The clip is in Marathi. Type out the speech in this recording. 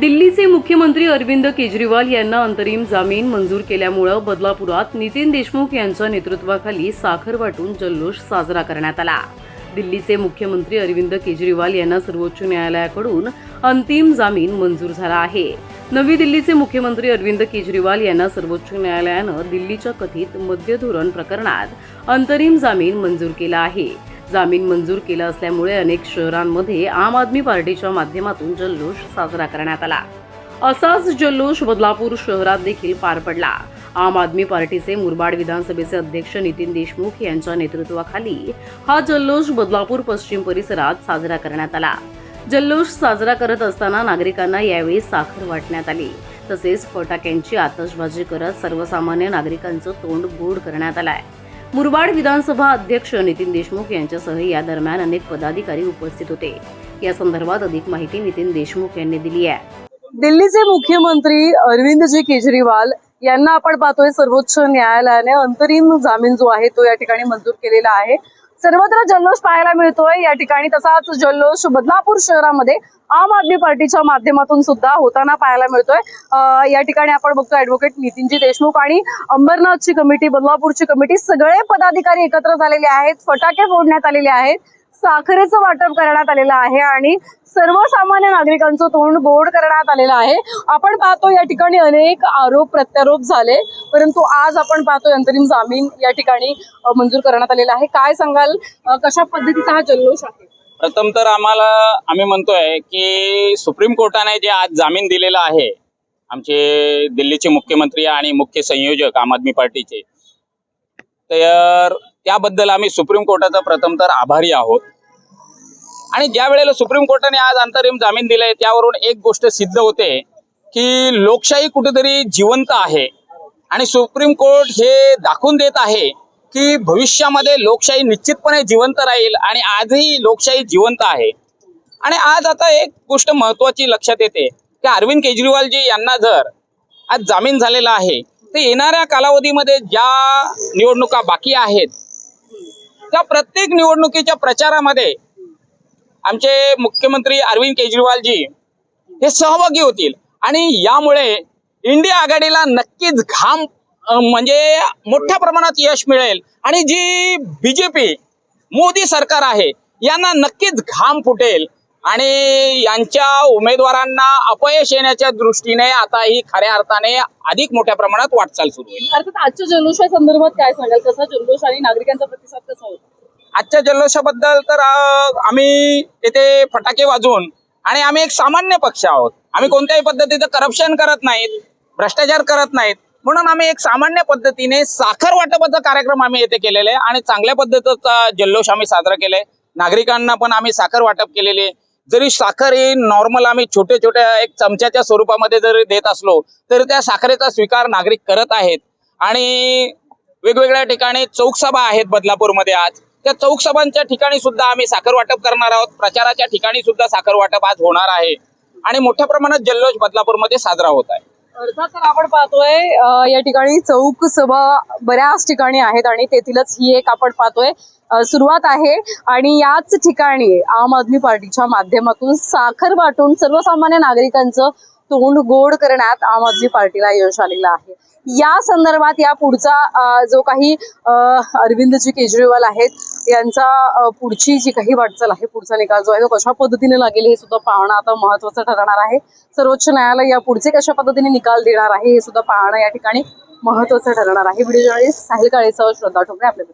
दिल्लीचे मुख्यमंत्री अरविंद केजरीवाल यांना अंतरिम जामीन मंजूर केल्यामुळं बदलापुरात नितीन देशमुख यांच्या नेतृत्वाखाली साखर वाटून जल्लोष साजरा करण्यात आला. दिल्लीचे मुख्यमंत्री अरविंद केजरीवाल यांना सर्वोच्च न्यायालयाकडून अंतिम जामीन मंजूर झाला आहे. नवी दिल्लीचे मुख्यमंत्री अरविंद केजरीवाल यांना सर्वोच्च न्यायालयानं दिल्लीच्या कथित मद्य धोरण प्रकरणात अंतरिम जामीन मंजूर केला आहे. जामीन मंजूर केला असल्यामुळे अनेक शहरांमध्ये आम आदमी पार्टीच्या माध्यमातून जल्लोष साजरा करण्यात आला. असाच जल्लोष बदलापूर शहरात देखील पार पडला. आम आदमी पार्टीचे मुरबाड विधानसभेचे अध्यक्ष नितीन देशमुख यांच्या नेतृत्वाखाली हा जल्लोष बदलापूर पश्चिम परिसरात साजरा करण्यात आला. जल्लोष साजरा करत असताना नागरिकांना यावेळी साखर वाटण्यात आली. तसेच फटाक्यांची आतषबाजी करत सर्वसामान्य नागरिकांचं तोंड गोड करण्यात आलंय. मुरबाड विधानसभा अध्यक्ष नितीन देशमुख यांच्यासह या दरम्यान अनेक पदाधिकारी उपस्थित होते. या संदर्भात अधिक माहिती नितीन देशमुख यांनी दिली आहे. दिल्लीचे मुख्यमंत्री अरविंदजी केजरीवाल यांना आपण पाहतोय सर्वोच्च न्यायालयाने अंतरिम जामीन जो आहे तो या ठिकाणी मंजूर केलेला आहे. सर्वत्र जल्लोष पाहायला मिळतोय. या ठिकाणी तसाच जल्लोष बदलापूर शहरामध्ये आम आदमी पार्टीच्या माध्यमातून सुद्धा होताना पाहायला मिळतोय. या ठिकाणी आपण बघतो ऍडव्होकेट नितीनजी देशमुख आणि अंबरनाथची कमिटी बदलापूरची कमिटी सगळे पदाधिकारी एकत्र झालेले आहेत. फटाके फोडण्यात आलेले आहेत. साखरेचं वाटप करण्यात आलेलं आहे आणि सर्वसामान्य नागरिकांचं तोंड गोड करण्यात आलेलं आहे. आपण पाहतो या ठिकाणी अनेक आरोप प्रत्यारोप झाले परंतु आज आपण पाहतो अंतरिम जामीन या ठिकाणी मंजूर करण्यात आलेला आहे. काय सांगाल? कशा पद्धतीचा हा जल्लोष आहे? प्रथम तर आम्हाला आम्ही म्हणतोय की सुप्रीम कोर्टाने जे आज जामीन दिलेला आहे आमचे दिल्लीचे मुख्यमंत्री आणि मुख्य संयोजक आम आदमी पार्टीचे तर त्याबद्दल आम्ही सुप्रीम कोर्टाचा प्रथम तर आभारी आहोत. आणि ज्या वेळेला सुप्रीम कोर्टाने आज अंतरिम जामीन दिलाय त्यावरून एक गोष्ट सिद्ध होते की लोकशाही कुठेतरी जिवंत आहे. आणि सुप्रीम कोर्ट हे दाखवून देत आहे की भविष्यामध्ये लोकशाही निश्चितपणे जिवंत राहील आणि आजही लोकशाही जिवंत आहे. आणि आज आता एक गोष्ट महत्वाची लक्षात येते की अरविंद केजरीवालजी यांना जर आज जामीन झालेला आहे तर येणाऱ्या कालावधीमध्ये ज्या निवडणुका बाकी आहेत त्या प्रत्येक निवडणुकीच्या प्रचारामध्ये आमचे मुख्यमंत्री अरविंद केजरीवालजी हे सहभागी होतील. आणि यामुळे इंडिया आघाडीला नक्कीच घाम म्हणजे मोठ्या प्रमाणात यश मिळेल. आणि जी बीजेपी मोदी सरकार आहे यांना नक्कीच घाम फुटेल. आणि यांच्या उमेदवारांना अपयश येण्याच्या दृष्टीने आता ही खऱ्या अर्थाने अधिक मोठ्या प्रमाणात वाटचाल सुरू होईल अर्थात आजच्या जल्लोषासंदर्भात काय सांगाल? कसा जल्लोष आणि नागरिकांचा प्रतिसाद कसा होता? आजच्या जल्लोषाबद्दल तर आम्ही येथे फटाके वाजवून आणि आम्ही एक सामान्य पक्ष आहोत. आम्ही कोणत्याही पद्धतीचं करप्शन करत नाहीत भ्रष्टाचार करत नाहीत. म्हणून आम्ही एक सामान्य पद्धतीने साखर वाटपाचा कार्यक्रम आम्ही येथे केलेला आहे आणि चांगल्या पद्धतीचा जल्लोष आम्ही साजरा केलाय. नागरिकांना पण आम्ही साखर वाटप केलेली आहे. जरी साखर ही नॉर्मल आम्ही छोट्या छोट्या एक चमच्याच्या स्वरूपामध्ये जरी देत असलो तरी त्या साखरेचा स्वीकार नागरिक करत आहेत. आणि वेगवेगळ्या ठिकाणी चौकसभा आहेत बदलापूरमध्ये आज. त्या चौकसभांच्या ठिकाणी सुद्धा आम्ही साखर वाटप करणार आहोत. प्रचाराच्या ठिकाणी सुद्धा साखर वाटप आज होणार आहे. आणि मोठ्या प्रमाणात जल्लोष बदलापूरमध्ये साजरा होत आहे. अर्थात तर आपण पाहतोय या ठिकाणी चौक सभा बऱ्याच ठिकाणी आहेत आणि तेथीलच ही एक आपण पाहतोय. सुरुवात आहे आणि याच ठिकाणी आम आदमी पार्टीच्या माध्यमातून साखर वाटून सर्वसामान्य नागरिकांचं तोंड गोड करण्यात आम आदमी पार्टीला यश आलेलं आहे. या संदर्भात या पुढचा जो काही अरविंदजी केजरीवाल आहेत यांचा पुढची जी काही वाटचाल आहे पुढचा निकाल जो आहे तो कशा पद्धतीने लागेल हे सुद्धा पाहणं आता महत्वाचं ठरणार आहे. सर्वोच्च न्यायालय या पुढचे कशा पद्धतीने निकाल देणार आहे हे सुद्धा पाहणं या ठिकाणी महत्वाचं ठरणार आहे. व्हिडिओ जर्नलिस्ट साहिल काळेसह श्रद्धा ठोंबरे आपल्या